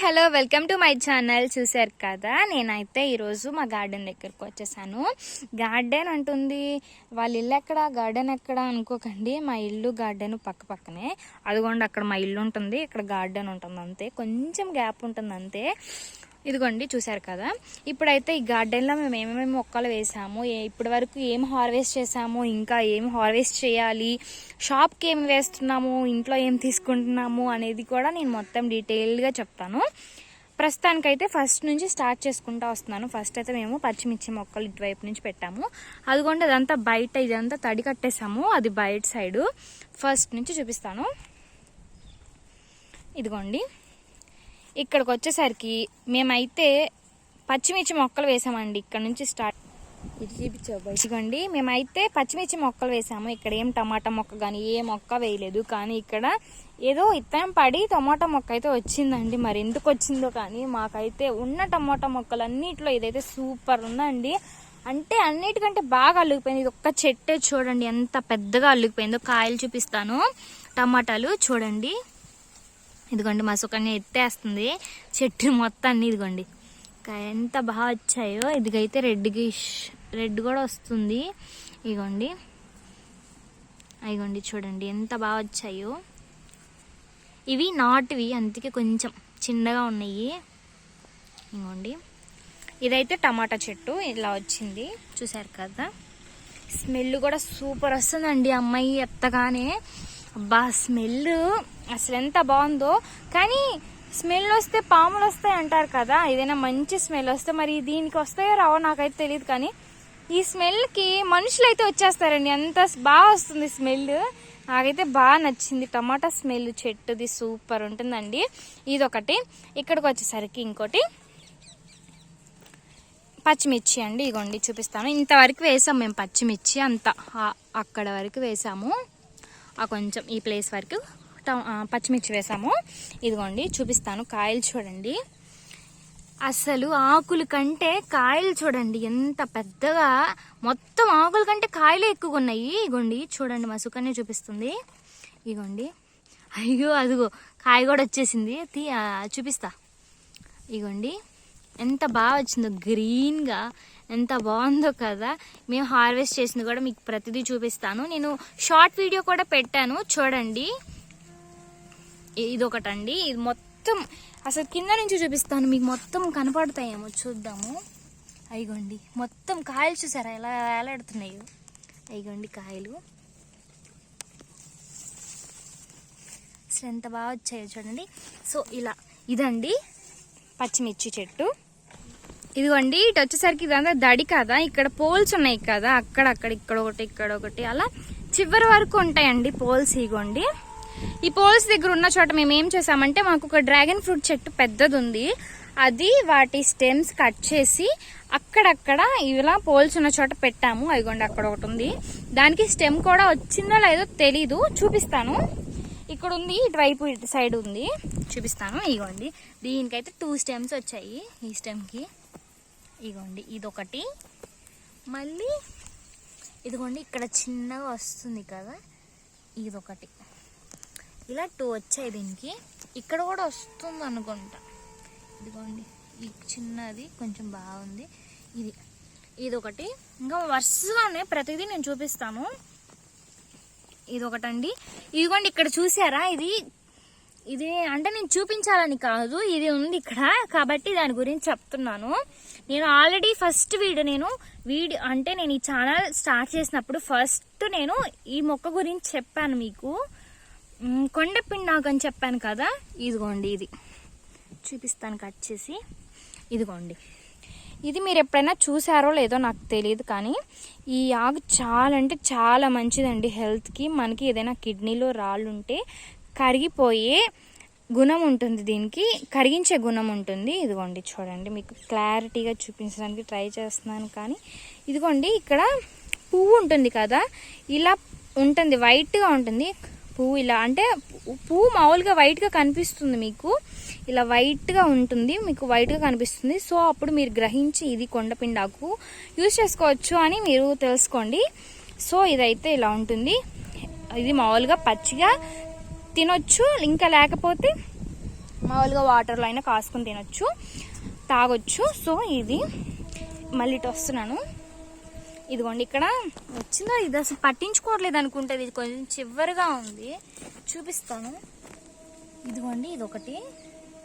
Hello welcome to my channel. చూశారు కదా నేనైతే ఈరోజు మా గార్డెన్ దగ్గరకు వచ్చేసాను. గార్డెన్ అంటుంది వాళ్ళ ఇల్లు ఎక్కడ? గార్డెన్ ఎక్కడ? అనుకోకండి మా ఇల్లు గార్డెన్ పక్క పక్కనే. అదిగోండి అక్కడ మా ఇల్లు ఉంటుంది ఇక్కడ గార్డెన్ ఉంటుంది అంతే. కొంచెం గ్యాప్ ఉంటుంది అంతే. ఇదిగోండి చూశారు కదా? ఇప్పుడైతే ఈ గార్డెన్లో మేము ఏమేమి మొక్కలు వేసాము ఇప్పటి వరకు ఏం హార్వెస్ట్ చేసాము ఇంకా ఏం హార్వెస్ట్ చేయాలి షాప్కి ఏం వేస్తున్నాము ఇంట్లో ఏం తీసుకుంటున్నాము అనేది కూడా నేను మొత్తం డీటెయిల్డ్గా చెప్తాను. ప్రస్తుతానికైతే ఫస్ట్ నుంచి స్టార్ట్ చేసుకుంటా వస్తున్నాను. ఫస్ట్ అయితే మేము పచ్చిమిర్చి మొక్కలు ఇటువైపు నుంచి పెట్టాము. అదిగోండి అదంతా బయట ఇదంతా తడి కట్టేసాము అది బయట సైడు. ఫస్ట్ నుంచి చూపిస్తాను. ఇదిగోండి. ఇక్కడికి వచ్చేసరికి మేమైతే పచ్చిమిర్చి మొక్కలు వేసామండి. ఇక్కడ నుంచి స్టార్ట్ ఇది చూపించావు ఇదిగోండి మేమైతే పచ్చిమిర్చి మొక్కలు వేసాము. ఇక్కడ ఏం టమాటా మొక్క కానీ ఏ మొక్క వేయలేదు. కానీ ఇక్కడ ఏదో ఇత్తనం పడి టమాటా మొక్క అయితే వచ్చిందండి. మరి ఎందుకు వచ్చిందో కానీ మాకైతే ఉన్న టమాటా మొక్కలన్నిట్లో ఇదైతే సూపర్ ఉందండి. అంటే అన్నిటికంటే బాగా అల్లుకుపోయింది. ఇది ఒక్క చెట్టే చూడండి ఎంత పెద్దగా అల్లుకుపోయిందో. కాయలు చూపిస్తాను. టమాటాలు చూడండి. ఇదిగోండి మా సుకన్య ఎత్తేస్తుంది. చెట్టు మొత్తాన్ని ఇదిగోండి. ఎంత బాగా వచ్చాయో. ఇదిగైతే రెడ్కి రెడ్ కూడా వస్తుంది. ఇదిగోండి. ఇదిగోండి చూడండి ఎంత బాగా వచ్చాయో. ఇవి నాటివి అందుకే కొంచెం చిన్నగా ఉన్నాయి. ఇదిగోండి. ఇదైతే టమాటా చెట్టు ఇలా వచ్చింది. చూసారు కదా. స్మెల్ కూడా సూపర్ వస్తుందండి అమ్మాయి ఎత్తగానే. అబ్బా స్మెల్ అసలు ఎంత బాగుందో. కానీ స్మెల్ వస్తే పాములు వస్తాయి అంటారు కదా ఏదైనా మంచి స్మెల్ వస్తే మరి దీనికి వస్తాయో రావో నాకైతే తెలియదు కానీ ఈ స్మెల్కి మనుషులు అయితే వచ్చేస్తారండి. అంత బాగా వస్తుంది స్మెల్ నాకైతే బాగా నచ్చింది. టమాటా స్మెల్ చెట్టుది సూపర్ ఉంటుందండి. ఇదొకటి. ఇక్కడికి వచ్చేసరికి ఇంకోటి. పచ్చిమిర్చి అండి. ఇగోండి చూపిస్తాను. ఇంతవరకు వేసాం మేము పచ్చిమిర్చి అంత. అక్కడ వరకు వేసాము. ఆ కొంచెం ఈ ప్లేస్ వరకు. మొత్తం పచ్చిమిర్చి వేసాము. ఇదిగోండి చూపిస్తాను కాయలు చూడండి. అసలు ఆకులు కంటే కాయలు చూడండి ఎంత పెద్దగా. మొత్తం ఆకుల కంటే కాయలే ఎక్కువగా ఉన్నాయి ఇగోండి చూడండి మా సుకన్య చూపిస్తుంది. ఇగోండి అయ్యో అదిగో కాయ కూడా వచ్చేసింది. తీ చూపిస్తా. ఇగోండి ఎంత బాగా వచ్చిందో గ్రీన్గా. ఎంత బాగుందో కదా. మేము హార్వెస్ట్ చేసింది కూడా మీకు ప్రతిదీ చూపిస్తాను. నేను షార్ట్ వీడియో కూడా పెట్టాను. చూడండి. ఇదొకటండి. ఇది మొత్తం అసలు కింద నుంచి చూపిస్తాను మీకు మొత్తం కనపడతాయేమో చూద్దాము. అయిగోండి మొత్తం కాయలు చూసారా ఎలా వేలాడుతున్నాయో అయిగోండి కాయలు. అసలు ఎంత బాగా వచ్చాయో చూడండి. సో ఇలా ఇదండి పచ్చిమిర్చి చెట్టు. ఇదిగోండి ఇటు వచ్చేసరికి ఇదంతా దడి కదా? ఇక్కడ పోల్స్ ఉన్నాయి కదా అక్కడ అక్కడ ఇక్కడ ఒకటి ఇక్కడ ఒకటి అలా చివరి వరకు ఉంటాయండి పోల్స్ ఇగోండి ఈ పోల్స్ దగ్గర ఉన్న చోట మేము ఏం చేసామంటే మాకు ఒక డ్రాగన్ ఫ్రూట్ చెట్టు పెద్దది ఉంది అది వాటి స్టెమ్స్ కట్ చేసి అక్కడక్కడ ఇలా పోల్స్ ఉన్న చోట పెట్టాము. అదిగోండి అక్కడ ఒకటి ఉంది. దానికి స్టెమ్ కూడా వచ్చిందో లేదో తెలీదు. చూపిస్తాను. ఇక్కడ ఉంది ఇటువైపు ఇటు సైడ్ ఉంది. చూపిస్తాను. ఇగోండి దీనికైతే టూ స్టెమ్స్ వచ్చాయి ఈ స్టెమ్కి. ఇగోండి ఇదొకటి. మళ్ళీ ఇదిగోండి ఇక్కడ చిన్నగా వస్తుంది కదా ఇదొకటి. ఇలా టూ వచ్చాయి దీనికి. ఇక్కడ కూడా వస్తుంది అనుకుంటా. ఇదిగోండి ఈ చిన్నది కొంచెం బాగుంది. ఇది ఇది ఒకటి ఇంకా వరుసగానే ప్రతిదీ నేను చూపిస్తాను. ఇది ఒకటండి ఇదిగోండి ఇక్కడ చూసారా? ఇది ఇది అంటే నేను చూపించాలని కాదు. ఇది ఉంది ఇక్కడ. కాబట్టి దాని గురించి చెప్తున్నాను. నేను ఆల్రెడీ ఫస్ట్ వీడియో నేను వీడియో అంటే నేను ఈ ఛానల్ స్టార్ట్ చేసినప్పుడు ఫస్ట్ నేను ఈ మొక్క గురించి చెప్పాను మీకు. కొండ కొండపిండాకు అని చెప్పాను కదా? ఇదిగోండి ఇది. చూపిస్తాను కట్ చేసి. ఇదిగోండి. ఇది మీరు ఎప్పుడైనా చూసారో లేదో నాకు తెలియదు కానీ ఈ ఆకు చాలా అంటే చాలా మంచిదండి హెల్త్కి. మనకి ఏదైనా కిడ్నీలో రాళ్ళు ఉంటే కరిగిపోయే గుణం ఉంటుంది దీనికి. కరిగించే గుణం ఉంటుంది. ఇదిగోండి చూడండి మీకు క్లారిటీగా చూపించడానికి ట్రై చేస్తున్నాను కానీ. ఇదిగోండి ఇక్కడ పువ్వు ఉంటుంది కదా? ఇలా ఉంటుంది వైట్గా ఉంటుంది. పువ్వు ఇలా అంటే పువ్వు మామూలుగా వైట్గా కనిపిస్తుంది మీకు. ఇలా వైట్గా ఉంటుంది మీకు వైట్గా కనిపిస్తుంది. సో అప్పుడు మీరు గ్రహించి ఇది కొండపిండాకు యూజ్ చేసుకోవచ్చు అని మీరు తెలుసుకోండి. సో ఇదైతే ఇలా ఉంటుంది. ఇది మామూలుగా పచ్చిగా తినొచ్చు ఇంకా లేకపోతే మామూలుగా వాటర్లో అయినా కాసుకొని తినొచ్చు తాగొచ్చు. సో ఇది మళ్ళీ ఇటు వస్తున్నాను. ఇదిగోండి ఇక్కడ. వచ్చిందో? ఇది అసలు పట్టించుకోవట్లేదు అనుకుంటుంది ఇది కొంచెం చివరిగా ఉంది. చూపిస్తాను. ఇదిగోండి ఇది ఒకటి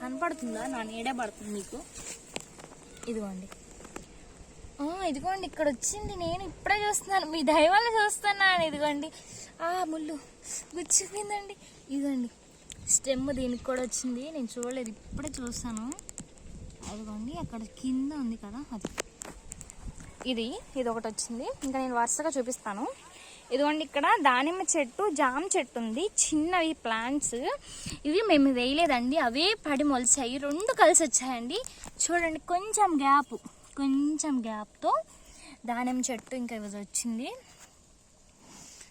కనపడుతుందా? నా నీడే పడుతుంది మీకు? ఇదిగోండి. ఇదిగోండి ఇక్కడ వచ్చింది. నేను ఇప్పుడే చూస్తున్నాను. మీ దైవాలు చూస్తున్నాను. ఇదిగోండి. ఆ ముళ్ళు. గుచ్చిపోయిందండి ఇదిగోండి. స్టెమ్ దీనికి కూడా వచ్చింది. నేను చూడలేదు. ఇప్పుడే చూస్తాను. అదిగోండి అక్కడ కింద ఉంది కదా అది. ఇది ఇది ఒకటి వచ్చింది ఇంకా నేను వరుసగా చూపిస్తాను. ఇదిగోండి ఇక్కడ దానిమ్మ చెట్టు జామ చెట్టు ఉంది చిన్నవి ప్లాంట్స్. ఇవి మేము వేయలేదండి. అవే పడి మొలిచాయి. రెండు కలిసి వచ్చాయండి చూడండి కొంచెం గ్యాప్ కొంచెం గ్యాప్తో దానిమ్మ చెట్టు ఇంకా ఇది వచ్చింది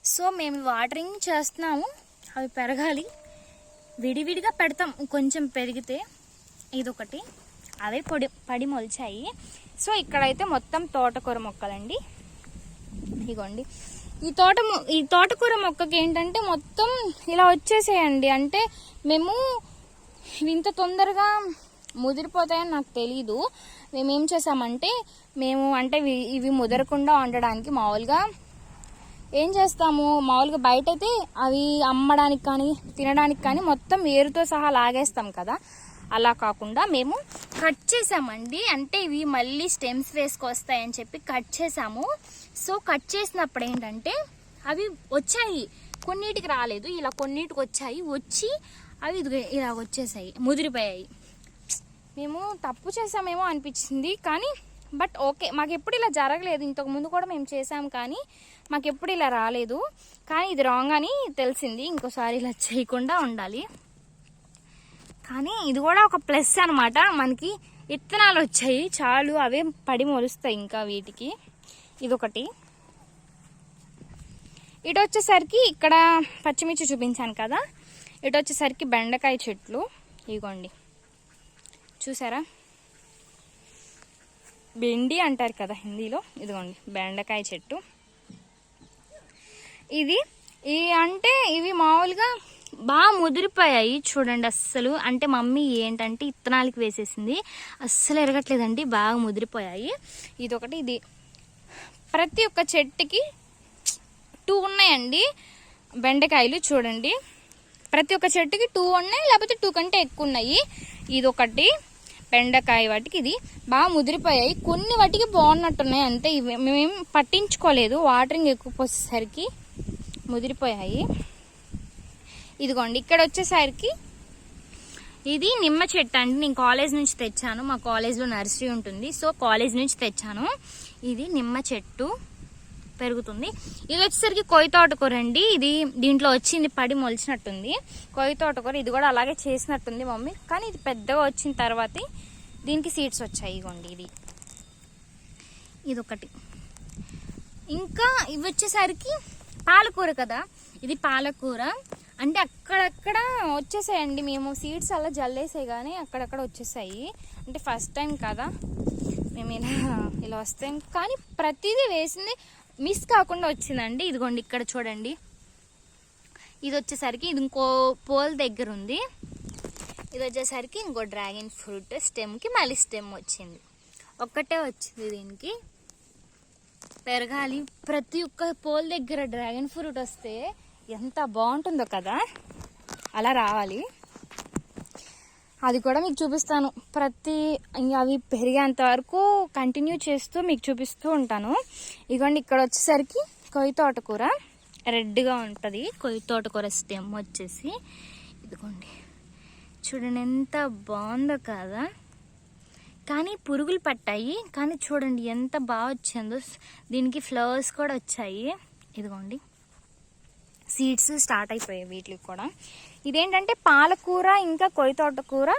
సో మేము వాటరింగ్ చేస్తున్నాము. అవి పెరగాలి. విడివిడిగా పెడతాం. కొంచెం పెరిగితే ఇదొకటి. అవే పొడి పడి మొలిచాయి. సో ఇక్కడైతే మొత్తం తోటకూర మొక్కలండి. ఇగోండి ఈ తోట ఈ తోటకూర మొక్కకి ఏంటంటే మొత్తం ఇలా వచ్చేసేయండి. అంటే మేము ఇవి ఇంత తొందరగా ముదిరిపోతాయని నాకు తెలీదు. మేము ఏం చేసామంటే మేము అంటే ఇవి- ఇవి ముదరకుండా ఉండడానికి మామూలుగా ఏం చేస్తాము? మామూలుగా బయట అయితే అవి అమ్మడానికి కానీ తినడానికి కానీ మొత్తం వేరుతో సహా లాగేస్తాం కదా. అలా కాకుండా మేము కట్ చేసామండి. అంటే ఇవి మళ్ళీ స్టెమ్స్ వేసుకొస్తాయని చెప్పి కట్ చేసాము. సో కట్ చేసినప్పుడు ఏంటంటే అవి వచ్చాయి. కొన్నిటికి రాలేదు. ఇలా కొన్నిటికి వచ్చాయి. వచ్చి అవి ఇలా వచ్చేసాయి. ముదిరిపోయాయి. మేము తప్పు చేసామేమో అనిపించింది. కానీ బట్ ఓకే. మాకు ఎప్పుడు ఇలా జరగలేదు. ఇంతకు ముందు కూడా మేము చేసాం కానీ మాకు ఎప్పుడు ఇలా రాలేదు. కానీ ఇది రాంగ్ అని తెలిసింది. ఇంకోసారి ఇలా చేయకుండా ఉండాలి. కానీ ఇది కూడా ఒక ప్లస్ అనమాట మనకి విత్తనాలు వచ్చాయి. చాలు అవే పడి మొలుస్తాయి ఇంకా వీటికి. ఇదొకటి. ఇటు వచ్చేసరికి ఇక్కడ పచ్చిమిర్చి చూపించాను కదా. ఇటు వచ్చేసరికి బెండకాయ చెట్లు. ఇగోండి చూసారా? బెండి అంటారు కదా హిందీలో. ఇదిగోండి బెండకాయ చెట్టు. ఇది ఈ అంటే ఇవి మామూలుగా బాగా ముదిరిపోయాయి చూడండి అస్సలు. అంటే మమ్మీ ఏంటంటే ఇత్తనాలకి వేసేసింది. అస్సలు ఎరగట్లేదండి బాగా ముదిరిపోయాయి. ఇదొకటి ఇది ప్రతి ఒక్క చెట్టుకి టూ ఉన్నాయండి. బెండకాయలు చూడండి. ప్రతి ఒక్క చెట్టుకి టూ ఉన్నాయి లేకపోతే టూ కంటే ఎక్కువ ఉన్నాయి. ఇది ఒకటి బెండకాయ వాటికి ఇది బాగా ముదిరిపోయాయి. కొన్ని వాటికి బాగున్నట్టున్నాయి అంతే. ఇవి మేమేం పట్టించుకోలేదు. వాటరింగ్ ఎక్కువ పోసేసరికి ముదిరిపోయాయి. ఇదిగోండి ఇక్కడ వచ్చేసరికి ఇది నిమ్మ చెట్టు అండి. నేను కాలేజ్ నుంచి తెచ్చాను. మా కాలేజ్లో నర్సరీ ఉంటుంది. సో కాలేజ్ నుంచి తెచ్చాను. ఇది నిమ్మ చెట్టు పెరుగుతుంది. ఇది వచ్చేసరికి కొయ్య తోటకూర అండి. ఇది దీంట్లో వచ్చింది పడి మొలిచినట్టుంది. కొయ్య తోటకూర ఇది కూడా అలాగే చేసినట్టుంది మమ్మీ. కానీ ఇది పెద్దగా వచ్చిన తర్వాత దీనికి సీడ్స్ వచ్చాయి. ఇగోండి ఇది. ఇది ఒకటి ఇంకా ఇవి వచ్చేసరికి పాలకూర కదా. ఇది పాలకూర. అంటే అక్కడక్కడ వచ్చేసాయండి. మేము సీడ్స్ అలా జల్లేసాయి కానీ అక్కడక్కడ వచ్చేసాయి. అంటే ఫస్ట్ టైం కదా. మేము ఇలా ఇలా వస్తాం. కానీ ప్రతిదీ వేసింది మిస్ కాకుండా వచ్చిందండి. ఇదిగోండి ఇక్కడ చూడండి. ఇది వచ్చేసరికి ఇది ఇంకో పోల్ దగ్గర ఉంది. ఇది వచ్చేసరికి ఇంకో డ్రాగన్ ఫ్రూట్ స్టెమ్కి మళ్ళీ స్టెమ్ వచ్చింది. ఒక్కటే వచ్చింది దీనికి. పెరగాలి. ప్రతి ఒక్క పోల్ దగ్గర డ్రాగన్ ఫ్రూట్ వస్తే ఎంత బాగుంటుందో కదా. అలా రావాలి. అది కూడా మీకు చూపిస్తాను. ప్రతి ఇంక అవి పెరిగేంత వరకు కంటిన్యూ చేస్తూ మీకు చూపిస్తూ ఉంటాను. ఇదిగోండి ఇక్కడ వచ్చేసరికి కొయ్యి తోటకూర. రెడ్గా ఉంటుంది. కొయ్యి తోటకూర స్టెమ్ వచ్చేసి. ఇదిగోండి. చూడండి ఎంత బాగుందో కదా. కానీ పురుగులు పట్టాయి. కానీ చూడండి ఎంత బాగా వచ్చిందో. దీనికి ఫ్లవర్స్ కూడా వచ్చాయి. ఇదిగోండి. సీడ్స్ స్టార్ట్ అయిపోయాయి వీటికి కూడా. ఇదేంటంటే పాలకూర ఇంకా కొయ్య తోటకూర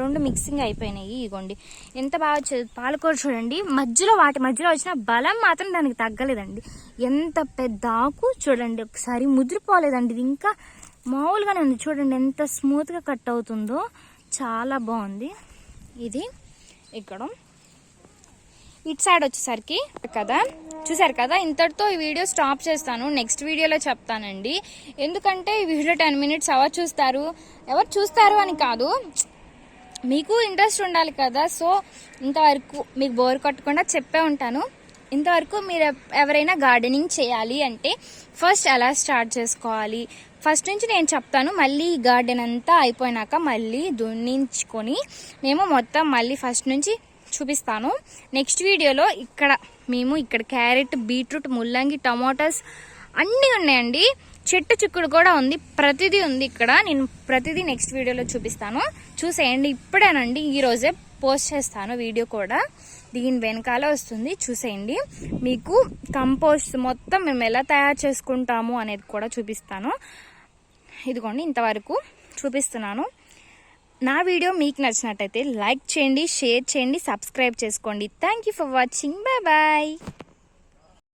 రెండు మిక్సింగ్ అయిపోయినాయి ఇదిగోండి ఎంత బాగా వచ్చేది పాలకూర చూడండి. మధ్యలో వాటి మధ్యలో వచ్చిన బలం మాత్రం దానికి తగ్గలేదండి. ఎంత పెద్ద ఆకు చూడండి. ఒకసారి ముదిరిపోలేదండి. ఇది ఇంకా మామూలుగానే ఉంది. చూడండి ఎంత స్మూత్గా కట్ అవుతుందో. చాలా బాగుంది. ఇది ఇక్కడ. ఇటు సైడ్ వచ్చేసరికి కదా. చూసారు కదా ఇంతటితో ఈ వీడియో స్టాప్ చేస్తాను. నెక్స్ట్ వీడియోలో చెప్తానండి. ఎందుకంటే ఈ వీడియో టెన్ మినిట్స్ ఎవరు చూస్తారు. ఎవరు చూస్తారు అని కాదు. మీకు ఇంట్రెస్ట్ ఉండాలి కదా సో ఇంతవరకు మీకు బోర్ కొట్టకుండా చెప్పే ఉంటాను. ఇంతవరకు మీరు ఎవరైనా గార్డెనింగ్ చేయాలి అంటే ఫస్ట్ ఎలా స్టార్ట్ చేసుకోవాలి? ఫస్ట్ నుంచి నేను చెప్తాను మళ్ళీ ఈ గార్డెన్ అంతా అయిపోయినాక మళ్ళీ దున్నించుకొని మేము మొత్తం మళ్ళీ ఫస్ట్ నుంచి చూపిస్తాను. నెక్స్ట్ వీడియోలో ఇక్కడ మేము ఇక్కడ క్యారెట్ బీట్రూట్ ముల్లంగి టమాటాస్ అన్నీ ఉన్నాయండి. చెట్టు చిక్కుడు కూడా ఉంది. ప్రతిదీ ఉంది ఇక్కడ. నేను ప్రతిదీ నెక్స్ట్ వీడియోలో చూపిస్తాను. చూసేయండి. ఇప్పుడేనండి. ఈరోజే పోస్ట్ చేస్తాను వీడియో కూడా. దీని వెనకాల వస్తుంది. చూసేయండి. మీకు కంపోస్ట్ మొత్తం మేము ఎలా తయారు చేసుకుంటాము అనేది కూడా చూపిస్తాను. ఇదిగోండి. ఇంతవరకు చూపిస్తున్నాను. నా వీడియో మీకు నచ్చినట్టయితే లైక్ చేయండి షేర్ చేయండి సబ్స్క్రైబ్ చేసుకోండి. Thank you for watching bye bye